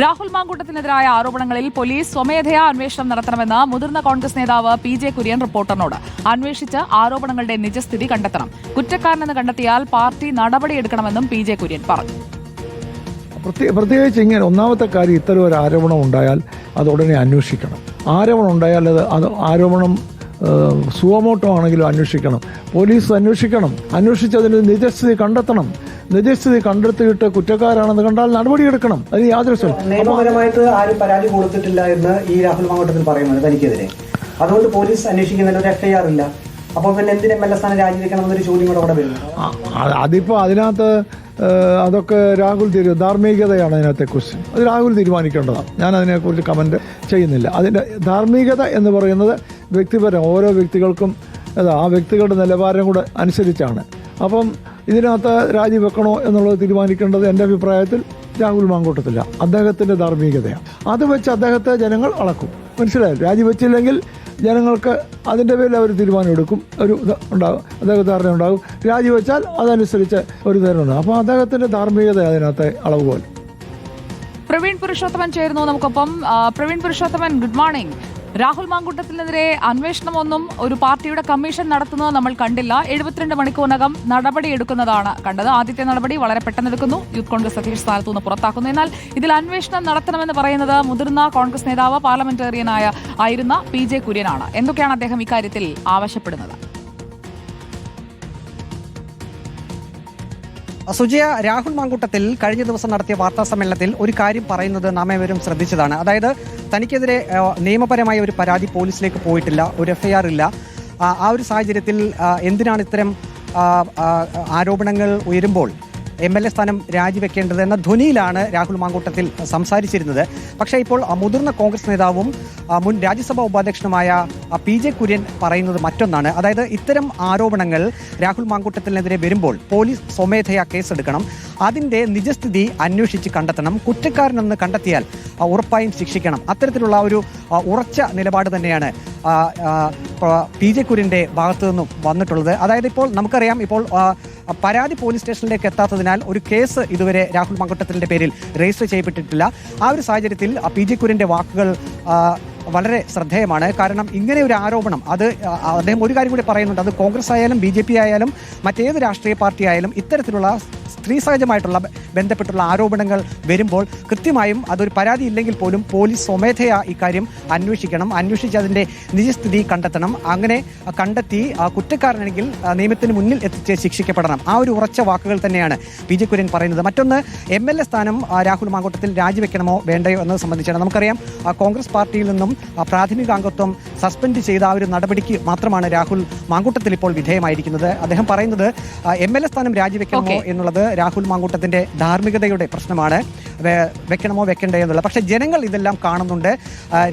രാഹുൽ മാങ്കൂട്ടത്തിനെതിരായ ആരോപണങ്ങളിൽ പോലീസ് സ്വമേധയാ അന്വേഷണം നടത്തണമെന്ന് മുതിർന്ന കോൺഗ്രസ് നേതാവ് പി ജെ കുര്യൻ റിപ്പോർട്ടറിനോട് അന്വേഷിച്ച് ആരോപണങ്ങളുടെ നിജസ്ഥിതി കണ്ടെത്തണം. കുറ്റക്കാരനെന്ന് കണ്ടെത്തിയാൽ പാർട്ടി നടപടിയെടുക്കണമെന്നും പി ജെ കുര്യൻ പറഞ്ഞു. പ്രത്യേക പ്രത്യേകിച്ച് ഇങ്ങനെ ഒന്നാമത്തെ കാര്യം ഇത്തരം ഒരു ആരോപണം ഉണ്ടായാൽ അത് ഉടനെ അന്വേഷിക്കണം. ആരോപണം ഉണ്ടായാൽ അത് അത് ആരോപണം സുവമോട്ടോ ആണെങ്കിലും അന്വേഷിക്കണം. പോലീസ് അന്വേഷിക്കണം. അന്വേഷിച്ചതിന് നിജസ്ഥിതി കണ്ടെത്തണം. നിജസ്ഥിതി കണ്ടെത്തിയിട്ട് കുറ്റക്കാരാണെന്ന് കണ്ടാൽ നടപടിയെടുക്കണം. അതിന് യാതൊരു നിയമപരമായിട്ട് ആരും പരാതി കൊടുത്തിട്ടില്ല എന്ന് ഈ രാഹുൽ മാവട്ടത്തിൽ പറയുന്നത് തനിക്കെതിരെ. അതുകൊണ്ട് പോലീസ് അന്വേഷിക്കുന്നതിൽ ഒരു എഫ്ഐആർ ഇല്ല. അപ്പോൾ പിന്നെ എന്തിന് എം എൽ എ സ്ഥാനം രാജിവെക്കണം എന്നൊരു ചോദ്യം കൂടെ അവിടെ വരുന്നു. അതിപ്പോ അതിനകത്ത് അതൊക്കെ രാഹുൽ തീരു ധാർമ്മികതയാണ് അതിനകത്തെ ക്വസ്റ്റ്യൻ അത് രാഹുൽ തീരുമാനിക്കേണ്ടതാണ്. ഞാൻ അതിനെക്കുറിച്ച് കമന്റ് ചെയ്യുന്നില്ല. അതിന്റെ ധാർമ്മികത എന്ന് പറയുന്നത് വ്യക്തിപരം ഓരോ വ്യക്തികൾക്കും ആ വ്യക്തികളുടെ നിലവാരം കൂടെ അനുസരിച്ചാണ്. അപ്പം ഇതിനകത്ത് രാജിവെക്കണോ എന്നുള്ളത് തീരുമാനിക്കേണ്ടത് എന്റെ അഭിപ്രായത്തിൽ രാഹുൽ മാങ്കോട്ടത്തില്ല അദ്ദേഹത്തിന്റെ ധാർമ്മികതയാണ്. അത് വെച്ച് അദ്ദേഹത്തെ ജനങ്ങൾ അളക്കും. മനസ്സിലായോ? രാജിവെച്ചില്ലെങ്കിൽ ജനങ്ങൾക്ക് അതിന്റെ പേരിൽ അവർ തീരുമാനം എടുക്കും ഒരു ഉണ്ടാകും അദ്ദേഹത്തെ ധാരണ ഉണ്ടാകും. രാജിവെച്ചാൽ അതനുസരിച്ച് ഒരു ധാരണ അപ്പോൾ അദ്ദേഹത്തിന്റെ ധാർമ്മികത അതിനകത്തെ പോലെ പ്രവീൺ പുരുഷോത്തമൻ ചേരുന്നു നമുക്കൊപ്പം. Praveen Purushothaman good morning. Rahul മാങ്കൂട്ടത്തിനെതിരെ അന്വേഷണമൊന്നും ഒരു പാർട്ടിയുടെ കമ്മീഷൻ നടത്തുന്നത് നമ്മൾ കണ്ടില്ല. എഴുപത്തിരണ്ട് മണിക്കൂറിനകം നടപടിയെടുക്കുന്നതാണ് കണ്ടത്. ആദ്യത്തെ നടപടി വളരെ പെട്ടെന്ന് എടുക്കുന്നു. യൂത്ത് കോൺഗ്രസ് അധ്യക്ഷ സ്ഥാനത്തു നിന്ന് പുറത്താക്കുന്നു. എന്നാൽ ഇതിൽ അന്വേഷണം നടത്തണമെന്ന് പറയുന്നത് മുതിർന്ന കോൺഗ്രസ് നേതാവ് പാർലമെന്റേറിയനായ ആയിരുന്ന പി ജെ കുര്യനാണ്. എന്തൊക്കെയാണ് അദ്ദേഹം ഇക്കാര്യത്തിൽ ആവശ്യപ്പെടുന്നത്? സുജയ രാഹുൽ മാങ്കൂട്ടത്തിൽ കഴിഞ്ഞ ദിവസം നടത്തിയ വാർത്താ സമ്മേളനത്തിൽ ഒരു കാര്യം പറയുന്നത് നാം ഏവരും ശ്രദ്ധിച്ചതാണ്. അതായത് തനിക്കെതിരെ നിയമപരമായ ഒരു പരാതി പോലീസിലേക്ക് പോയിട്ടില്ല ഒരു എഫ്ഐആർ ഇല്ല. ആ, ഒരു സാഹചര്യത്തിൽ എന്തിനാണ് ഇത്തരം ആരോപണങ്ങൾ ഉയരുമ്പോൾ എം എൽ എ സ്ഥാനം രാജിവെക്കേണ്ടത് എന്ന ധ്വനിയിലാണ് രാഹുൽ മാങ്കൂട്ടത്തിൽ സംസാരിച്ചിരുന്നത്. പക്ഷേ ഇപ്പോൾ മുതിർന്ന കോൺഗ്രസ് നേതാവും മുൻ രാജ്യസഭാ ഉപാധ്യക്ഷനുമായ പി ജെ കുര്യൻ പറയുന്നത് മറ്റൊന്നാണ്. അതായത് ഇത്തരം ആരോപണങ്ങൾ രാഹുൽ മാങ്കൂട്ടത്തിനെതിരെ വരുമ്പോൾ പോലീസ് സ്വമേധയാ കേസെടുക്കണം. അതിന്റെ നിജസ്ഥിതി അന്വേഷിച്ച് കണ്ടെത്തണം. കുറ്റക്കാരനെന്ന് കണ്ടെത്തിയാൽ ഉറപ്പായും ശിക്ഷിക്കണം. അത്തരത്തിലുള്ള ഒരു ഉറച്ച നിലപാട് തന്നെയാണ് പ- ജെ കുര്യന്റെ ഭാഗത്തു നിന്നും വന്നിട്ടുള്ളത്. അതായത് ഇപ്പോൾ നമുക്കറിയാം ഇപ്പോൾ പരാതി പോലീസ് സ്റ്റേഷനിലേക്ക് എത്താത്തതിനാൽ ഒരു കേസ് ഇതുവരെ രാഹുൽ മങ്കട്ടത്തിന്റെ പേരിൽ രജിസ്റ്റർ ചെയ്യപ്പെട്ടിട്ടില്ല. ആ ഒരു സാഹചര്യത്തിൽ പി ജെ കുര്യന്റെ വാക്കുകൾ വളരെ ശ്രദ്ധേയമാണ്. കാരണം ഇങ്ങനെ ഒരു ആരോപണം അത് അദ്ദേഹം ഒരു കാര്യം കൂടി പറയുന്നുണ്ട്. അത് കോൺഗ്രസ് ആയാലും ബി ജെ പി ആയാലും മറ്റേത് രാഷ്ട്രീയ പാർട്ടി ആയാലും ഇത്തരത്തിലുള്ള സ്ത്രീ സഹജമായിട്ടുള്ള ബന്ധപ്പെട്ടുള്ള ആരോപണങ്ങൾ വരുമ്പോൾ കൃത്യമായും അതൊരു പരാതി ഇല്ലെങ്കിൽ പോലും പോലീസ് സ്വമേധയാ ഇക്കാര്യം അന്വേഷിക്കണം. അന്വേഷിച്ച് അതിന്റെ നിജസ്ഥിതി കണ്ടെത്തണം. അങ്ങനെ കണ്ടെത്തി ആ, കുറ്റക്കാരനാണെങ്കിൽ നിയമത്തിന് മുന്നിൽ എത്തിച്ച് ശിക്ഷിക്കപ്പെടണം. ആ ഒരു ഉറച്ച വാക്കുകൾ തന്നെയാണ് പി ജെ കുര്യൻ പറയുന്നത്. മറ്റൊന്ന് എം എൽ എ സ്ഥാനം രാഹുൽ മാങ്കോട്ടത്തിൽ രാജിവെക്കണമോ വേണ്ടയോ എന്നത് സംബന്ധിച്ചാണ്. നമുക്കറിയാം കോൺഗ്രസ് പാർട്ടിയിൽ നിന്നും പ്രാഥമിക അംഗത്വം സസ്പെൻഡ് ചെയ്ത ആ ഒരു നടപടിക്ക് മാത്രമാണ് രാഹുൽ മാങ്കൂട്ടത്തിൽ ഇപ്പോൾ വിധേയമായിരിക്കുന്നത്. അദ്ദേഹം പറയുന്നത് എം എൽ എ സ്ഥാനം രാജിവെക്കണമോ എന്നുള്ളത് രാഹുൽ മാങ്കൂട്ടത്തിന്റെ ധാർമ്മികതയുടെ പ്രശ്നമാണ്. വെക്കണമോ വെക്കണ്ടേ എന്നുള്ള പക്ഷേ ജനങ്ങൾ ഇതെല്ലാം കാണുന്നുണ്ട്.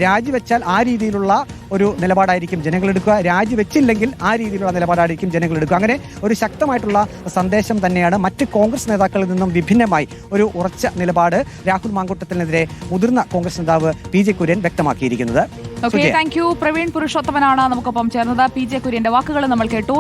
രാജിവെച്ചാൽ ആ രീതിയിലുള്ള ഒരു നിലപാടായിരിക്കും ജനങ്ങൾ എടുക്കുക. രാജിവെച്ചില്ലെങ്കിൽ ആ രീതിയിലുള്ള നിലപാടായിരിക്കും ജനങ്ങൾ എടുക്കുക. അങ്ങനെ ഒരു ശക്തമായിട്ടുള്ള സന്ദേശം തന്നെയാണ് മറ്റ് കോൺഗ്രസ് നേതാക്കളിൽ നിന്നും വിഭിന്നമായി ഒരു ഉറച്ച നിലപാട് രാഹുൽ മാങ്കൂട്ടത്തിനെതിരെ മുതിർന്ന കോൺഗ്രസ് നേതാവ് പി ജെ കുര്യൻ വ്യക്തമാക്കിയിരിക്കുന്നത്. ഓക്കെ. താങ്ക് യു പ്രവീൺ പുരുഷോത്തമനാണ് നമുക്കൊപ്പം ചേർന്നത്. പി ജെ കുര്യന്റെ വാക്കുകൾ നമ്മൾ കേട്ടു.